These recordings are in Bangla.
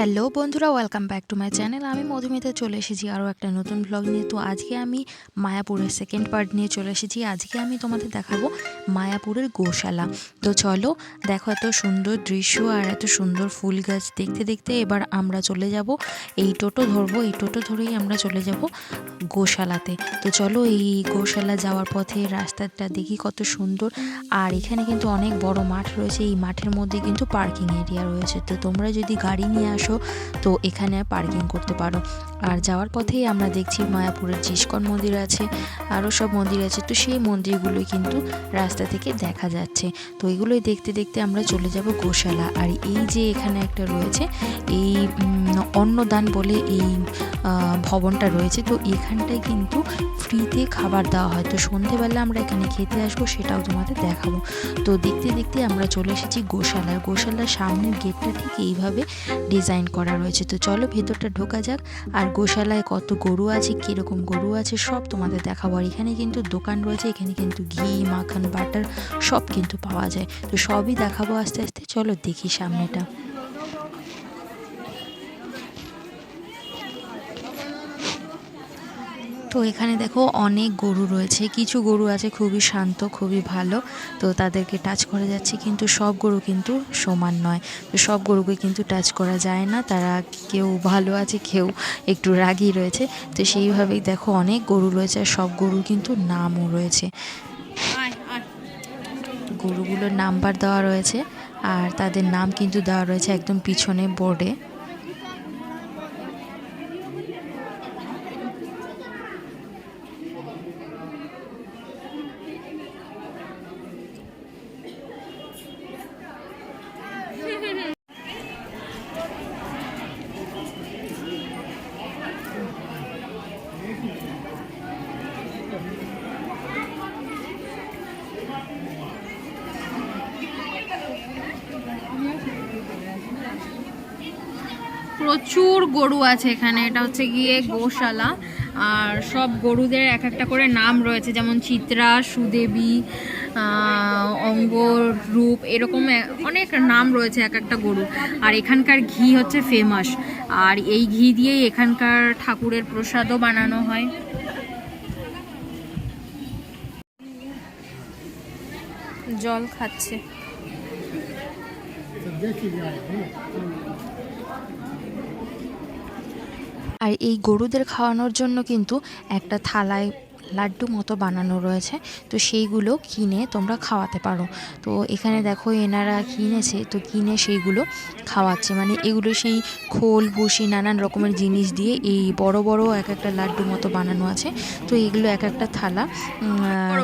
হ্যালো বন্ধুরা welcome back to my channel আমি মধুমিতা, চলে এসেছি আরও একটা নতুন ব্লগ নিয়ে। তো আজকে আমি মায়াপুরের সেকেন্ড পার্ট নিয়ে চলে এসেছি। আজকে আমি তোমাদের দেখাবো মায়াপুরের গোশালা। তো চলো, দেখো এত সুন্দর দৃশ্য আর এত সুন্দর ফুল গাছ। দেখতে দেখতে এবার আমরা চলে যাব, এই টোটো ধরবো। এই টোটো ধরেই আমরা চলে যাব গোশালাতে। তো চলো, এই গোশালা যাওয়ার পথে রাস্তাটা দেখি কত সুন্দর। আর এখানে কিন্তু অনেক বড় মাঠ রয়েছে। এই মাঠের মধ্যে কিন্তু পার্কিং এরিয়া রয়েছে। তো তোমরা যদি গাড়ি নিয়ে আসো তো এখানে পার্কিং করতে পারো। আর যাওয়ার পথেই আমরা দেখছি মায়াপুরের জিসকন মন্দির আছে আরও সব মন্দির আছে, তো সেই মন্দিরগুলোই কিন্তু রাস্তা থেকে দেখা যাচ্ছে। তো এগুলোই দেখতে দেখতে আমরা চলে যাব গোশালা। আর এই যে এখানে একটা রয়েছে, এই অন্নদান বলে এই ভবনটা রয়েছে, তো এখানটায় কিন্তু ফ্রিতে খাবার দেওয়া হয়। তো সন্ধেবেলা আমরা এখানে খেতে আসব, সেটাও তোমাদের দেখাবো। তো দেখতে দেখতে আমরা চলে এসেছি গোশালার গোশালার সামনের গেটটা ঠিক এইভাবে ডিজাইন করা রয়েছে। তো চলো ভেতরটা ঢোকা যাক। আর গোশালায় কত গরু আছে, কীরকম গরু আছে, সব তোমাদের দেখাবো। আর এখানে কিন্তু দোকান রয়েছে, এখানে কিন্তু ঘি, মাখন, বাটার সব কিন্তু পাওয়া যায়। তো সবই দেখাবো আস্তে আস্তে। চলো দেখি সামনেটা। তো এখানে দেখো অনেক গরু রয়েছে। কিছু গরু আছে খুবই শান্ত, খুবই ভালো। তো তাদেরকে টাচ করা যাচ্ছে কিন্তু সব গরু কিন্তু সমান নয়। তো সব গরুকে কিন্তু টাচ করা যায় না। তারা কেউ ভালো আছে, কেউ একটু রাগী রয়েছে। তো সেইভাবেই দেখো অনেক গরু রয়েছে আর সব গরু কিন্তু নামও রয়েছে। গরুগুলোর নাম্বার দেওয়া রয়েছে আর তাদের নাম কিন্তু দেওয়া রয়েছে একদম পিছনে বোর্ডে প্রচুর গরু আছে এখানে। এটা হচ্ছে গিয়ে গোশালা। আর সব গরুদের এক একটা করে নাম রয়েছে, যেমন চিত্রা, সুদেবী অঙ্গ রূপ, এরকম অনেক নাম রয়েছে এক একটা গরু আর এখানকার ঘি হচ্ছে ফেমাস আর এই ঘি দিয়েই এখানকার ঠাকুরের প্রসাদও বানানো হয়। জল খাচ্ছে। আর এই গরুদের খাওয়ানোর জন্য কিন্তু একটা থালায় লাড্ডু মতো বানানো রয়েছে। তো সেইগুলো কিনে তোমরা খাওয়াতে পারো। তো এখানে দেখো এনারা কিনেছে তো কিনে সেইগুলো খাওয়াচ্ছে। মানে এগুলো সেই খোল ভুসি নানান রকমের জিনিস দিয়ে এই বড় বড় এক একটা লাড্ডু মতো বানানো আছে। তো এগুলো এক একটা থালা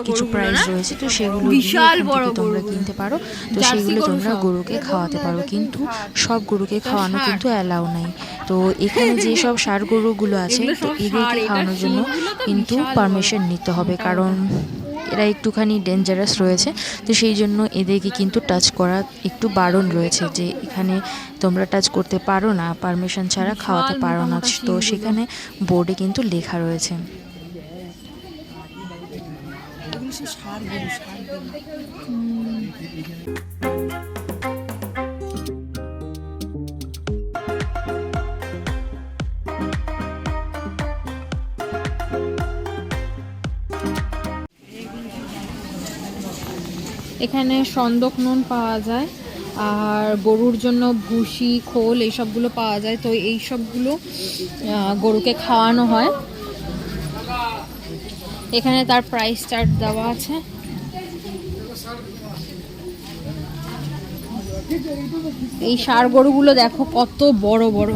কিছু প্রাইস রয়েছে। তো সেগুলো বিশাল বড় তোমরা কিনতে পারো। তো সেগুলো তোমরা গরুকে খাওয়াতে পারো। কিন্তু সব গরুকে খাওয়ানো কিন্তু অ্যালাউ নাই। তো এখানে যেসব সার গরুগুলো আছে তো এদেরকে খাওয়ানোর জন্য কিন্তু বিশাল বড়। পারমিশন নিতে হবে কারণ এরা একটুখানি ডেঞ্জারাস রয়েছে। তো সেই জন্য এদেরকে কিন্তু টাচ করা একটু বারণ রয়েছে যে এখানে তোমরা টাচ করতে পারো না পারমিশন ছাড়া খাওয়াতে পারো না। তো সেখানে বোর্ডে কিন্তু লেখা রয়েছে। এখানে সন্দক নুন পাওয়া যায়, আর গরুর জন্য ভুসি, খোল এইসবগুলো পাওয়া যায়। তো এই সবগুলো গরুকে খাওয়ানো হয়। এখানে তার প্রাইস চার্ট দেওয়া আছে। এই ষাড় গরুগুলো দেখো কত বড় বড়,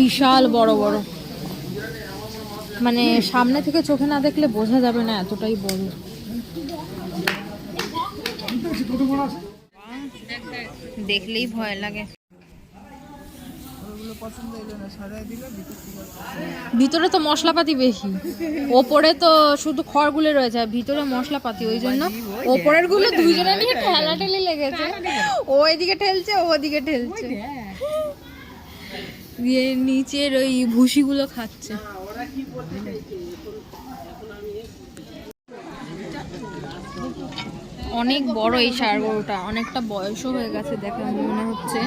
বিশাল বড় বড়। মানে সামনে থেকে চোখে না দেখলে বোঝা যাবে না এতটাই বড়। দেখলেই ভয় লাগে। ভিতরে তো মশলাপাতি বেশি। ওপরে তো শুধু খড়গুলো রয়েছে আর ভিতরে মশলাপাতি ওই জন্য ওপরেরগুলো দুজনে নিয়ে ঠেলাঠেলি লেগেছে। ও এদিকে ঠেলছে ও ওদিকে ঠেলছে। দিয়ে নিচের ওই ভুসিগুলো খাচ্ছে। অনেক বড় এই ষাঁড় গরুটা। অনেকটা বয়সও হয়ে গেছে দেখে মনে হচ্ছে।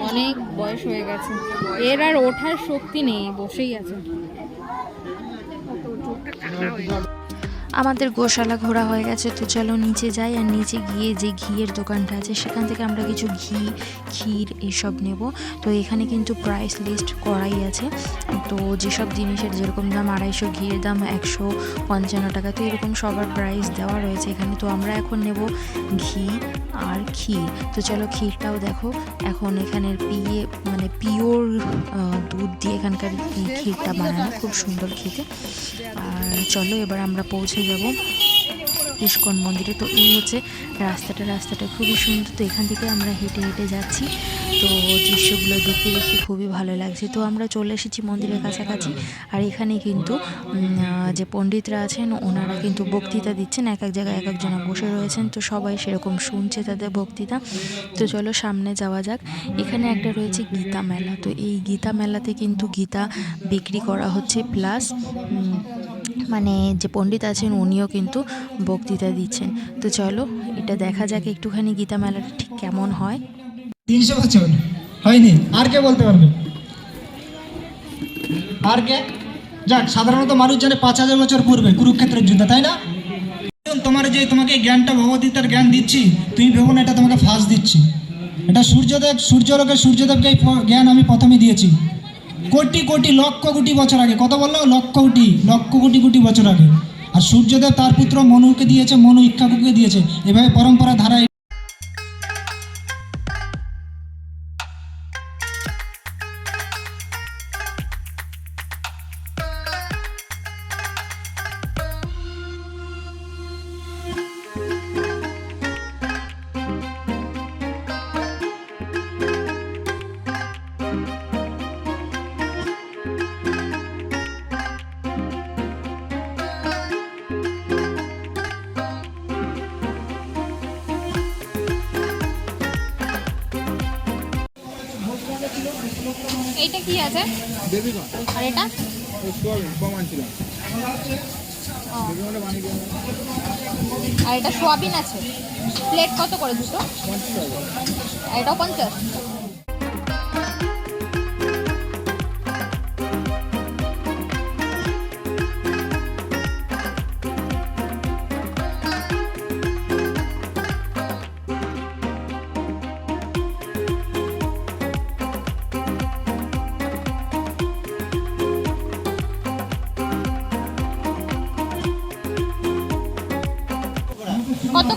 অনেক বয়স হয়ে গেছে। এর আর ওঠার শক্তি নেই, বসেই আছে। আমাদের গোশালা ঘোরা হয়ে গেছে, তো চলো নিচে যাই আর নিচে গিয়ে যে ঘিয়ের দোকানটা আছে, সেখান থেকে আমরা কিছু ঘি, ক্ষীর এসব নেব। তো এখানে কিন্তু প্রাইস লিস্ট করাই আছে। তো যেসব জিনিসের যেরকম দাম, আড়াইশো ঘিয়ের দাম, একশো পঞ্চান্ন টাকা, তো এরকম সবার প্রাইস দেওয়া রয়েছে এখানে। তো আমরা এখন নেব ঘি আর ক্ষীর। তো চলো ক্ষীরটাও দেখো, এখন এখানের পিয়ে মানে পিওর দুধ দিয়ে এখানকার ক্ষীরটা বানানো, খুব সুন্দর খেতে। আর চলো এবার আমরা পৌঁছে যাব ইস্কন মন্দিরে। তো এই হচ্ছে রাস্তাটা। রাস্তাটা খুবই সুন্দর। তো এখান থেকে আমরা হেঁটে হেঁটে যাচ্ছি। তো দৃশ্যগুলো দেখতে দেখতে খুবই ভালো লাগছে। তো আমরা চলে এসেছি মন্দিরের কাছাকাছি। আর এখানে কিন্তু যে পণ্ডিতরা আছেন, ওনারা কিন্তু বক্তৃতা দিচ্ছেন। এক এক জায়গায় এক একজনা বসে রয়েছেন। তো সবাই সেরকম শুনছে তাদের বক্তৃতা। তো চলো সামনে যাওয়া যাক। এখানে একটা রয়েছে গীতা মেলা। তো এই গীতা মেলাতে কিন্তু গীতা বিক্রি করা হচ্ছে। প্লাস মানে যে পণ্ডিত আছেন, উনিও কিন্তু বক্তৃতা দিচ্ছেন। তো চলো, এটা দেখা যাক একটুখানি গীতা মেলাটা ঠিক কেমন হয়। তিনশো বছর। হয়নি। আর কে বলতে পারবে? আর কে? যাক, সাধারণত মানুষ জানে পাঁচ হাজার বছর পূর্বে কুরুক্ষেত্রের যুদ্ধ, তাই না? তোমার যে তোমাকে জ্ঞানটা, ভগবদ্গীতার জ্ঞান দিচ্ছি, তুমি ভেবো না, এটা তোমাকে ফার্স্ট দিচ্ছি। এটা সূর্যদেব সূর্যলোকে সূর্যদেবকে জ্ঞান আমি প্রথমে দিয়েছি। কোটি কোটি লক্ষ কোটি বছর আগে। কত বলল? লক্ষ কোটি লক্ষ কোটি কোটি বছর আগে। আর সূর্যদেব তার পুত্র মনুকে দিয়েছে, মনু ইক্ষাকুকে দিয়েছে। এভাবে পরম্পরা ধারায় এইটা কি আছে? আর এটা? আর এটা সোয়াবিন আছে। প্লেট কত করে দুটো? আর এটাও পঞ্চাশ?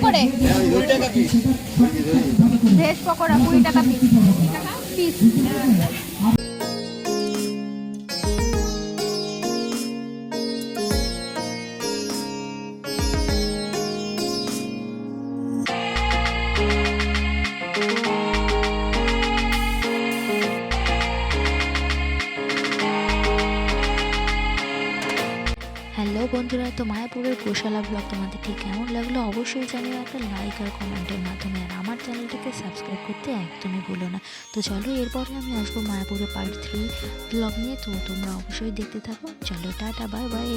করে? ভেজ পকোড়া কুড়ি টাকা পিস পিস হ্যালো বন্ধুরা, তো মায়াপুরের গোশালা ব্লগ তোমাদের ঠিক কেমন লাগল অবশ্যই জানিও একটা লাইক আর কমেন্টের মাধ্যমে। আর আমার চ্যানেলটাকে সাবস্ক্রাইব করতে একদমই ভুলো না। তো চলো এরপরে আমি আসব মায়াপুরের পার্ট থ্রি ব্লগ নিয়ে। তো তোমরা অবশ্যই দেখতে থাকো। চলো টাটা বাই বাই